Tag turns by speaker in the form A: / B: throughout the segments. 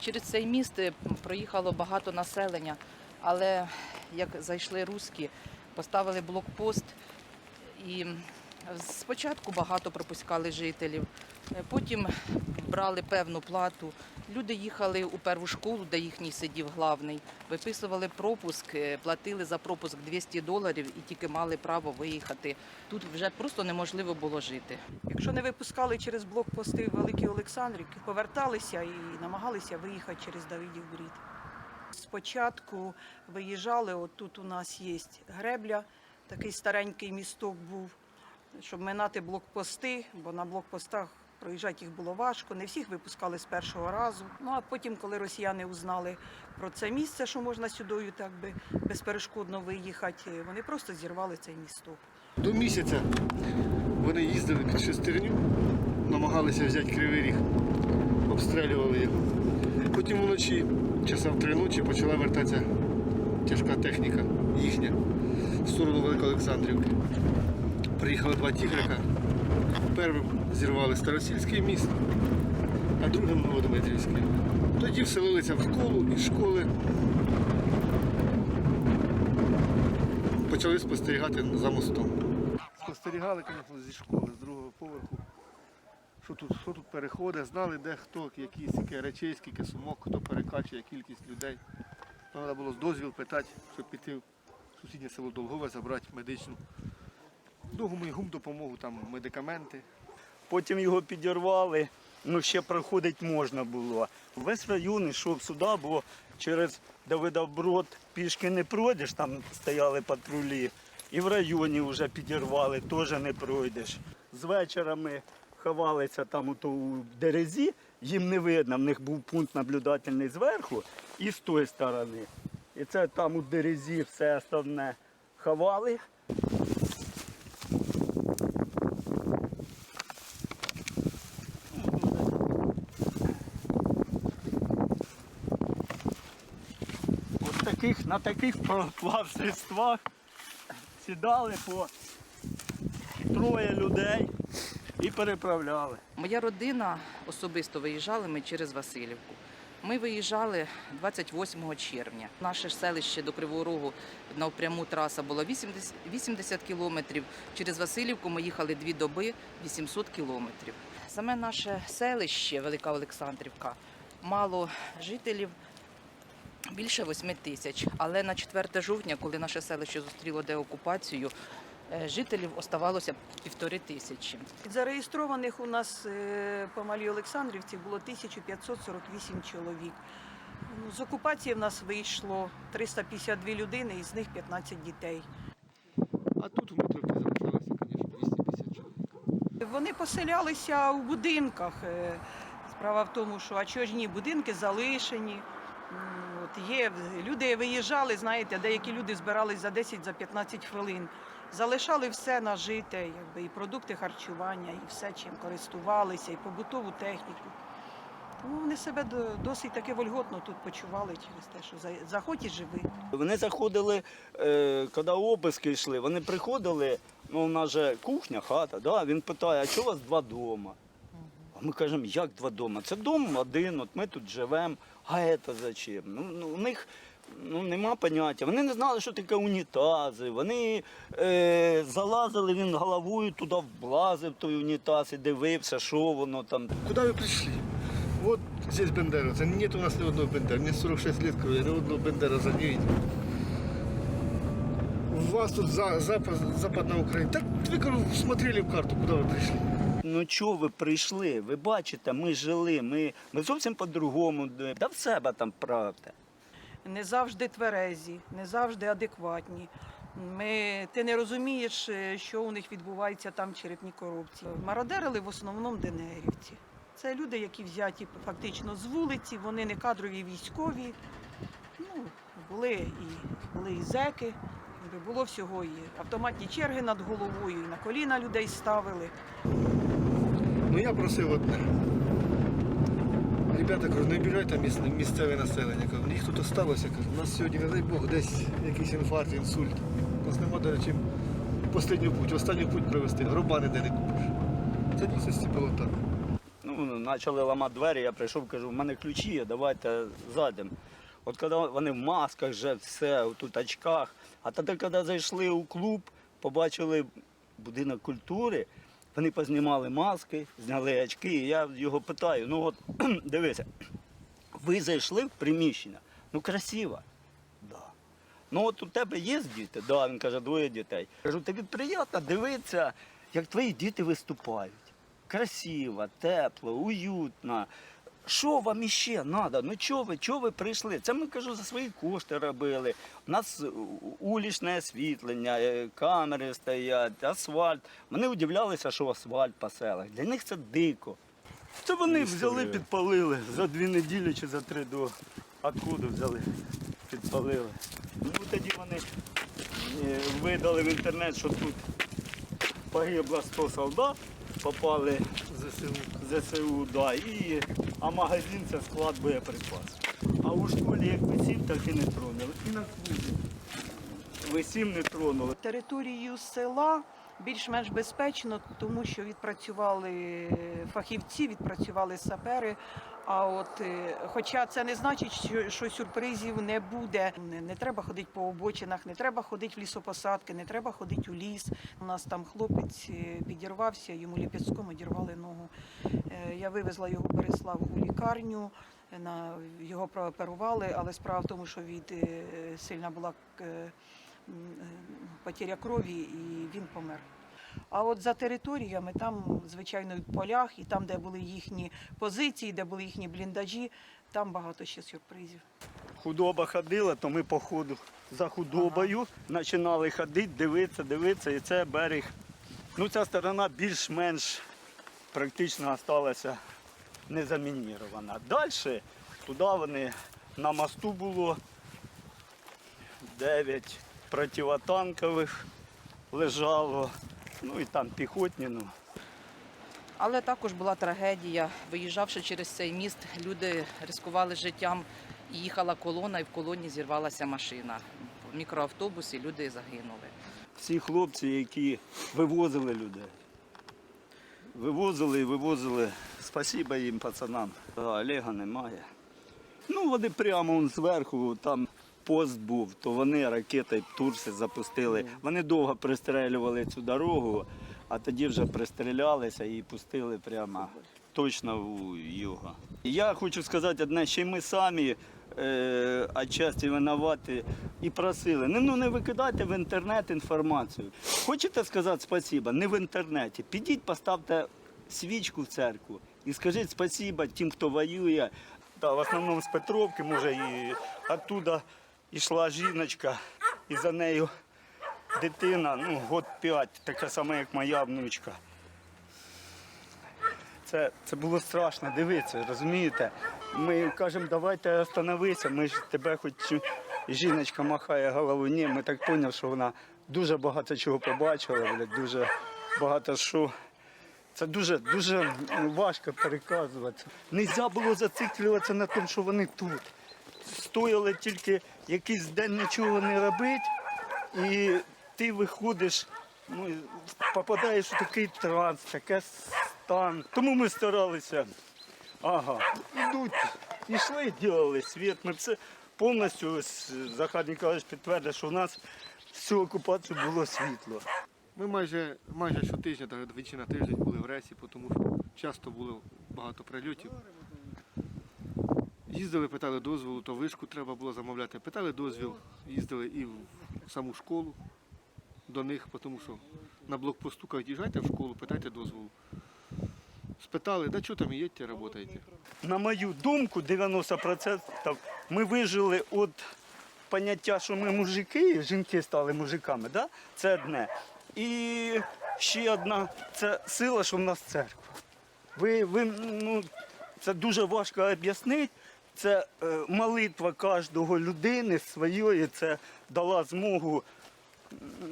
A: Через цей міст е, проїхало багато населення, але як зайшли руські, поставили блокпост і спочатку багато пропускали жителів, потім брали певну плату. Люди їхали у перву школу, де їхній сидів главний, виписували пропуск, е, платили за пропуск 200 доларів і тільки мали право виїхати. Тут вже просто неможливо було жити.
B: Якщо не випускали через блокпости Великій Олександрівці, поверталися і намагалися виїхати через Давидів Брід. Спочатку виїжджали, от тут у нас є гребля, такий старенький місток був, щоб минати блокпости, бо на блокпостах проїжджати їх було важко. Не всіх випускали з першого разу. Ну а потім, коли росіяни узнали про це місце, що можна сюди так би безперешкодно виїхати, вони просто зірвали цей місток.
C: До місяця вони їздили під шестерню, намагалися взяти кривий ріг, обстрілювали його. Потім вночі, часа в три ночі, почала вертатися тяжка техніка їхня в сторону Великоолександрівки. Приїхали два тігрика. Первим зірвали Старосільський міст, а другим Новодмитрівський. Тоді вселилися в школу і школи почали спостерігати за мостом. Спостерігали, звісно, зі школи, з другого поверху. Що тут, що тут переходить, знали, де хто, які скільки речей, скільки сумок, хто перекачує кількість людей. Треба було дозвіл питати, щоб піти в сусіднє село Долгове, забрати медичну допомогу, гум допомогу, там медикаменти.
D: Потім його підірвали, ну ще проходити можна було. Весь район йшов сюди, бо через Давидоброд пішки не пройдеш, там стояли патрулі. І в районі вже підірвали, теж не пройдеш. З вечора ми ховалися там ото у дерезі, їм не видно, в них був пункт наблюдательний зверху і з тої сторони. І це там у дерезі все основне ховали. От таких, на таких плавсредствах сідали по троє людей і переправляли.
A: Моя родина особисто виїжджали ми через Васильівку. Ми виїжджали 28 червня. Наше селище до Кривого Рогу напряму траса була 80, 80 кілометрів. Через Васильівку ми їхали дві доби 800 кілометрів. Саме наше селище, Велика Олександрівка, мало жителів. Більше 8 тисяч, але на 4 жовтня, коли наше селище зустріло деокупацію, е, жителів оставалося півтори тисячі.
B: Зареєстрованих у нас е, по Малій Олександрівці було 1548 чоловік. Ну, З окупації в нас вийшло 352 людини, із них 15 дітей.
C: А тут в Митрівці залишалося, звісно, 250 чоловік.
B: Вони поселялися у будинках. Е, Справа в тому, що а чого ж ні, будинки залишені. От є люди виїжджали, знаєте, деякі люди збирались за 10 за 15 хвилин. Залишали все нажите, якби і продукти харчування, і все, чим користувалися, і побутову техніку. Тому вони себе досить таки вольготно тут почували через те, що за- заходь і живи.
D: Вони заходили, е, коли обиски йшли, вони приходили, ну у нас же кухня, хата, да? він питає, а чого у вас два дома? А ми кажемо, як два дома? Це дом один, от ми тут живемо, а це зачем? Ну, ну, у них ну, нема поняття. Вони не знали, що таке унітази. Вони е, залазили, він головою туди влазив той унітаз і дивився, що воно там.
C: Куда вы пришли? Вот здесь Бендера. Это Нет у нас ни одного Бендера. Мне 46 лет, говорю, я ни одного Бендера за не видел. У вас тут за, запад, западная Украина. Так вы, говорю, смотрели в карту, куда вы пришли.
D: Ну чого ви прийшли? Ви бачите, ми жили, ми, ми зовсім по-другому. Да в себе там правда.
B: не завжди тверезі, не завжди адекватні. Ми, ти не розумієш, е, що у них відбувається там в черепній коробці. Мародерили в основному ДНРівці. Це люди, які взяті фактично з вулиці, вони не кадрові військові. Ну, були і були і зеки, було всього. І автоматні черги над головою, і на коліна людей ставили.
C: Ну я просив одне. Ребята, кажу, не біжайте місцеве, населення. Кажу, їх тут осталося. Кажу, у нас сьогодні, не дай Бог, десь якийсь інфаркт, інсульт. У нас нема до речі, останню путь, останню путь провести. Гроба ніде не купиш. Це дійсності було так.
D: Ну, почали ламати двері, я прийшов, кажу, в мене ключі давайте зайдемо. От коли вони в масках, вже все, тут очках. А тоді, коли зайшли у клуб, побачили будинок культури, вони познімали маски, зняли очки, і я його питаю, ну от дивися, ви зайшли в приміщення, ну красиво. Да. Ну от у тебе є діти? Да, він каже, двоє дітей. Кажу, тобі приємно дивитися, як твої діти виступають. Красиво, тепло, уютно. Що вам іще треба? Ну чого ви, чого ви прийшли? Це ми кажу за свої кошти робили. У нас е, улічне освітлення, е, камери стоять, асфальт. Вони удивлялися, що асфальт по селах. Для них це дико. Це вони взяли, підпалили за дві неділі чи за три до відходу взяли, підпалили. Ну тоді вони е, видали в інтернет, що тут погибло 100 солдат, попали
C: ЗСУ.
D: в ЗСУ, да, і, а магазин це склад боєприпасів. А у школі як висів, так і не тронули. І на клубі висів не тронули.
B: Територію села більш-менш безпечно, тому що відпрацювали фахівці, відпрацювали сапери. А от, е, хоча це не значить, що, сюрпризів не буде. Не, треба ходити по обочинах, не треба ходити в лісопосадки, не треба ходити у ліс. У нас там хлопець е, підірвався, йому ліпецьком одірвали ногу. Е, Я вивезла його в у лікарню. На його прооперували, але справа в тому, що від сильна була потеря крові і він помер. А от за територіями, там, звичайно, в полях, і там, де були їхні позиції, де були їхні бліндажі, там багато ще сюрпризів.
D: Худоба ходила, то ми по ходу за худобою починали ходити, дивитися, дивитися, і це берег. Ну, ця сторона більш-менш практично залишилася незамінірована. Далі туди вони на мосту було 9 противотанкових лежало, ну і там піхотні. Ну.
A: Але також була трагедія. Виїжджавши через цей міст, люди ризикували життям. Їхала колона, і в колоні зірвалася машина. В мікроавтобусі люди загинули.
D: всі хлопці, які вивозили людей. Вивозили і вивозили. Спасіба їм, пацанам. Олега немає. Ну, вони прямо он зверху, там пост був, то вони ракети Турси запустили. Вони довго пристрелювали цю дорогу, а тоді вже пристрілялися і пустили прямо точно у його. Я хочу сказати одне, що ми самі е, отчасті винуваті і просили. Ну, ну не викидайте в інтернет інформацію. Хочете сказати спасіба? Не в інтернеті. Підіть, поставте свічку в церкву і скажіть спасіба тим, хто воює. Да, в основному з Петровки, може, і оттуда йшла жіночка, і за нею дитина, ну, год п'ять, така сама, як моя внучка. Це, це було страшно, дивитися, розумієте? Ми кажемо, давайте остановися, ми ж тебе хоч жіночка махає головою. Ні, ми так поняли, що вона дуже багато чого побачила, блядь, дуже багато що. Це дуже дуже важко переказувати. Нельзя було зациклюватися на тому, що вони тут. Стояли тільки якийсь день нічого не робити, і ти виходиш, ну, попадаєш у такий транс, таке стан. Тому ми старалися. Ага, ідуть, йшли, робили світ. Ми це повністю ось Захар Ніколаївич підтвердив, що у нас всю окупацію було світло.
C: Ми майже, майже щотижня, двічі на тиждень були в Ресі, тому що часто було багато прильотів. Їздили, питали дозволу, то вишку треба було замовляти. Питали дозвіл, їздили і в саму школу до них, тому що на блокпосту кажуть, їжджайте в школу, питайте дозволу. Спитали, да що там їдьте, працюєте.
D: На мою думку, 90% ми вижили від поняття, що ми мужики, жінки стали мужиками, да? це одне. І ще одна це сила, що в нас церква. Ви, ви, ну, це дуже важко об'яснити. Це е, молитва кожного людини своєї, це дала змогу.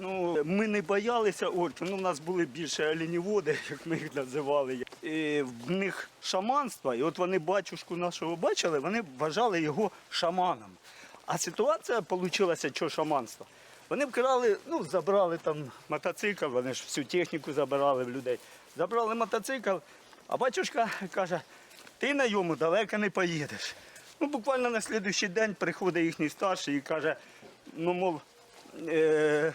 D: Ну, ми не боялися орків, ну, у нас були більше оленіводи, як ми їх називали. І в них шаманство, і от вони батюшку нашого бачили, вони вважали його шаманом. А ситуація вийшла, що шаманство. Вони вкрали, ну, забрали там мотоцикл, вони ж всю техніку забирали в людей. Забрали мотоцикл, а батюшка каже, ти на йому далеко не поїдеш. Ну, буквально на слідуючий день приходить їхній старший і каже, ну, мов, е-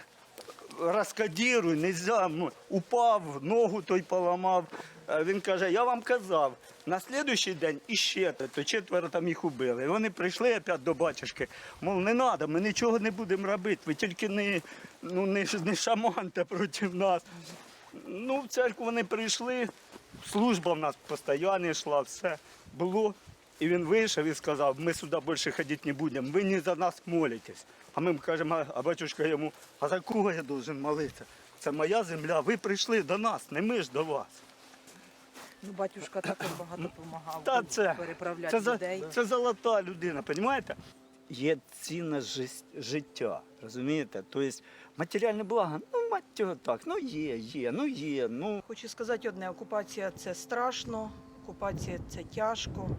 D: розкодіруй, нельзя, ну, упав, ногу той поламав. Він каже, я вам казав, на слідуючий день іще, то четверо там їх убили. І вони прийшли опять до батюшки, мов, не треба, ми нічого не будемо робити, ви тільки не, ну, не, не шаманте проти нас. Ну, в церкву вони прийшли, служба в нас постійно йшла, все було. І він вийшов і сказав, ми сюди більше ходити не будемо, ви не за нас молитесь. А ми кажемо, а- батюшка йому, а за кого я должен молитися? Це моя земля, ви прийшли до нас, не ми ж до вас.
A: Ну, батюшка також багато допомагав
D: Та це,
A: переправляти
D: це,
A: людей.
D: це золота людина, розумієте? Є жис- життя, розумієте? Тобто матеріальне благо, ну мать його так, ну є, є, ну є, ну
B: Хочу сказати одне: окупація це страшно, окупація це тяжко,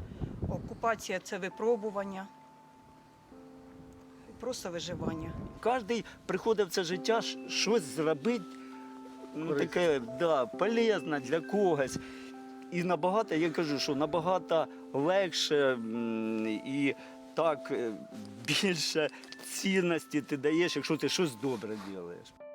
B: окупація це випробування. Просто виживання.
D: Кожен приходить в це життя щось зробити, ну, таке да, полезне для когось. І набагато, я кажу, що набагато легше і так е, більше цінності ти даєш, якщо ти щось добре робиш.